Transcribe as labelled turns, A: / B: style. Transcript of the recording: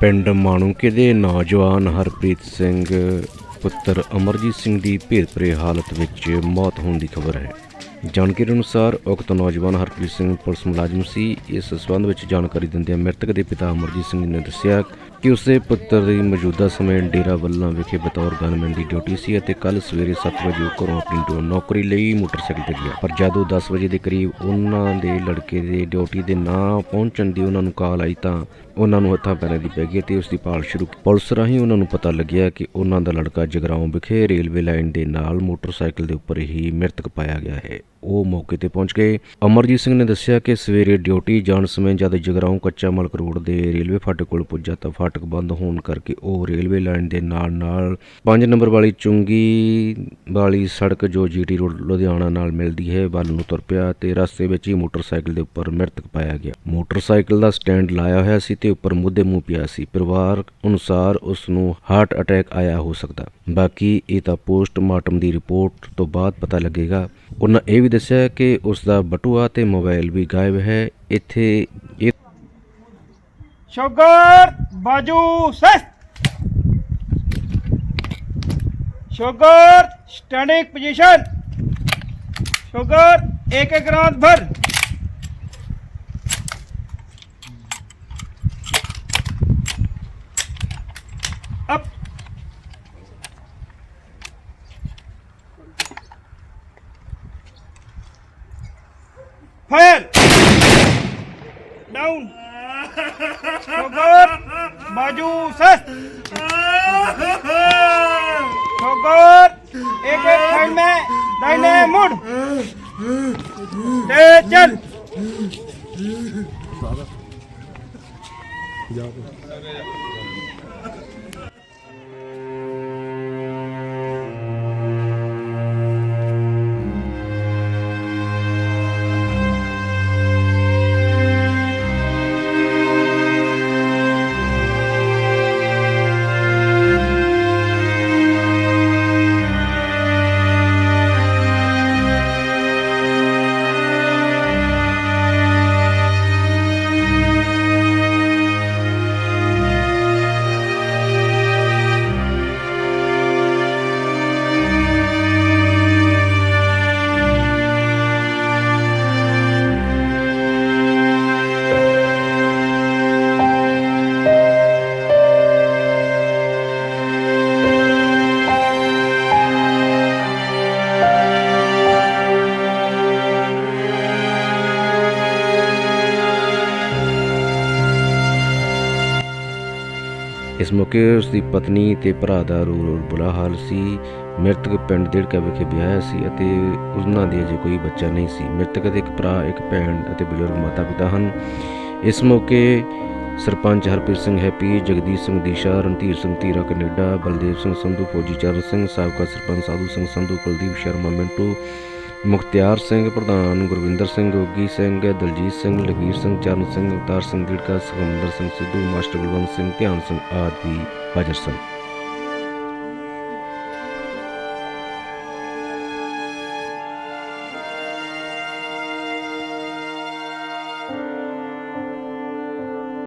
A: ਪਿੰਡ ਮਾਣੂਕੇ ਦੇ ਨੌਜਵਾਨ ਹਰਪ੍ਰੀਤ ਸਿੰਘ, ਪੁੱਤਰ ਅਮਰਜੀਤ ਸਿੰਘ ਦੀ ਭੇਦਭਰੇ ਹਾਲਤ ਵਿੱਚ ਮੌਤ ਹੋਣ ਦੀ ਖਬਰ ਹੈ। ਜਾਣਕਾਰੀ ਅਨੁਸਾਰ ਉਕਤ ਨੌਜਵਾਨ ਹਰਪ੍ਰੀਤ ਸਿੰਘ ਪੁਲਿਸ ਮੁਲਾਜ਼ਮ ਸੀ। ਇਸ ਸਬੰਧ ਵਿੱਚ ਜਾਣਕਾਰੀ ਦਿੰਦਿਆਂ ਮ੍ਰਿਤਕ ਦੇ ਪਿਤਾ ਅਮਰਜੀਤ ਸਿੰਘ ਨੇ ਦੱਸਿਆ ਕਿ ਉਸਦੇ ਪੁੱਤਰ ਦੀ ਮੌਜੂਦਾ ਸਮੇਂ ਡੇਰਾ ਵੱਲਾਂ ਵਿਖੇ ਬਤੌਰ ਗਨਮੈਨ ਦੀ ਡਿਊਟੀ ਸੀ ਅਤੇ ਕੱਲ ਸਵੇਰੇ 7 ਵਜੇ ਉਹ ਘਰੋਂ ਆਪਣੀ ਡਿਊ- ਨੌਕਰੀ ਲਈ ਮੋਟਰਸਾਈਕਲ ਤੇ ਗਿਆ ਪਰ ਜਦੋਂ 10 ਵਜੇ ਦੇ ਕਰੀਬ ਉਹਨਾਂ ਦੇ ਲੜਕੇ ਦੇ ਡਿਊਟੀ ਦੇ ਨਾ ਪਹੁੰਚਣ ਦੀ ਉਹਨਾਂ ਨੂੰ ਕਾਲ ਆਈ ਤਾਂ ਉਹਨਾਂ ਨੂੰ ਹੱਥਾਂ ਪੈਰਾਂ ਦੀ ਪੈ ਗਈ ਤੇ ਉਸ ਦੀ ਭਾਲ ਸ਼ੁਰੂ ਕੀਤੀ। ਪੁਲਿਸ ਰਾਹੀਂ ਉਹਨਾਂ ਨੂੰ ਪਤਾ ਲੱਗਿਆ ਕਿ ਉਹਨਾਂ ਦਾ ਲੜਕਾ ਜਗਰਾਉਂ ਵਿਖੇ ਰੇਲਵੇ ਲਾਈਨ ਦੇ ਨਾਲ ਮੋਟਰਸਾਈਕਲ ਦੇ ਉੱਪਰ ਹੀ ਮ੍ਰਿਤਕ ਪਾਇਆ ਗਿਆ ਹੈ ਉਹ ਮੌਕੇ ਤੇ ਪਹੁੰਚ ਗਏ। ਅਮਰਜੀਤ ਸਿੰਘ ਨੇ ਦੱਸਿਆ ਕਿ ਸਵੇਰੇ ਡਿਊਟੀ ਜਾਣ ਸਮੇਂ ਜਦ ਜਗਰਾਉਂ ਕੱਚਾ ਮਲਕ ਰੋਡ ਦੇ ਰੇਲਵੇ ਫਾਟਕ ਕੋਲ ਪੁੱਜਾ ਤਾਂ ਫਾਟਕ ਬੰਦ ਹੋਣ ਕਰਕੇ ਉਹ ਰੇਲਵੇ ਲਾਈਨ ਦੇ ਨਾਲ ਨਾਲ 5 ਨੰਬਰ ਵਾਲੀ ਚੁੰਗੀ ਵਾਲੀ ਸੜਕ ਜੋ ਜੀਟੀ ਰੋਡ ਲੁਧਿਆਣਾ ਨਾਲ ਮਿਲਦੀ ਹੈ, ਵੱਲ ਨੂੰ ਤੁਰ ਪਿਆ ਤੇ ਰਸਤੇ ਵਿੱਚ ਹੀ ਮੋਟਰਸਾਈਕਲ ਦੇ ਉੱਪਰ ਮ੍ਰਿਤਕ ਪਾਇਆ ਗਿਆ। ਮੋਟਰਸਾਈਕਲ ਦਾ ਸਟੈਂਡ ਲਾਇਆ ਹੋਇਆ ਸੀ ਤੇ ਉੱਪਰ ਮੁੱਦੇ ਮੂੰਹ ਪਿਆ ਸੀ। ਪਰਿਵਾਰ ਅਨੁਸਾਰ ਉਸ ਨੂੰ ਹਾਰਟ ਅਟੈਕ ਆਇਆ ਹੋ ਸਕਦਾ। ਬਾਕੀ ਇਹ ਤਾਂ ਪੋਸਟਮਾਰਟਮ ਦੀ ਰਿਪੋਰਟ ਤੋਂ ਬਾਅਦ ਪਤਾ ਲੱਗੇਗਾ। ਉਹਨਾਂ ਇਹ ਵੀ ਦੱਸਿਆ ਕਿ ਉਸ ਦਾ ਬਟੂਆ ਤੇ ਮੋਬਾਈਲ ਵੀ ਗਾਇਬ ਹੈ। ਇੱਥੇ ਇਹ
B: ਸ਼ੁਗਰ ਬਾਜੂ ਸੈਸਟ। ਸ਼ੁਗਰ ਸਟੈਂਡਿੰਗ ਪੋਜੀਸ਼ਨ ਸ਼ੁਗਰ ਇੱਕ ਇੱਕ ਰਾਤ ਭਰ। Up फायर डाउन शुगर बाजू सस शुगर एक एक साइड में दाहिने मुड़ ते चल
A: ਇਸ ਮੌਕੇ ਉਸ ਦੀ ਪਤਨੀ ਤੇ ਭਰਾ ਦਾ ਰੋ ਰੋਲ ਬੁਰਾ ਹਾਲ ਸੀ। ਮ੍ਰਿਤਕ ਪਿੰਡ ਦੇੜਕਾ ਵਿਖੇ ਵਿਆਹਿਆ ਸੀ ਅਤੇ ਉਹਨਾਂ ਦੇ ਅਜੇ ਕੋਈ ਬੱਚਾ ਨਹੀਂ ਸੀ। ਮ੍ਰਿਤਕ ਦੇ ਇੱਕ ਭਰਾ, ਇੱਕ ਭੈਣ ਅਤੇ ਬਜ਼ੁਰਗ ਮਾਤਾ ਪਿਤਾ ਹਨ। ਇਸ ਮੌਕੇ ਸਰਪੰਚ ਹਰਪ੍ਰੀਤ ਸਿੰਘ ਹੈਪੀ, ਜਗਦੀਸ਼ ਸਿੰਘ ਦੀਸ਼ਾ, ਰਣਧੀਰ ਸਿੰਘ ਧੀਰਾ ਕੈਨੇਡਾ, ਬਲਦੇਵ ਸਿੰਘ ਸੰਧੂ, ਫੌਜੀ ਚਰਨ ਸਿੰਘ, ਸਾਬਕਾ ਸਰਪੰਚ ਸਾਧੂ ਸਿੰਘ ਸੰਧੂ, ਕੁਲਦੀਪ ਸ਼ਰਮਾ ਮਿੰਟੂ ਮੁਖਤਿਆਰ ਸਿੰਘ, ਪ੍ਰਧਾਨ ਗੁਰਵਿੰਦਰ ਸਿੰਘ ਗੋਗੀ ਸਿੰਘ, ਦਲਜੀਤ ਸਿੰਘ ਲਖਵੀਰ ਸਿੰਘ, ਚਰਨ ਸਿੰਘ, ਅਵਤਾਰ ਸਿੰਘ ਦਿੜਕਾ ਸੁਖਮੰਦਰ ਸਿੰਘ, ਸਿੱਧੂ, ਮਾਸਟਰ ਬਲਵੰਤ ਸਿੰਘ, ਧਿਆਨ ਸਿੰਘ ਆਦਿ ਹਾਜ਼ਰ ਸਨ।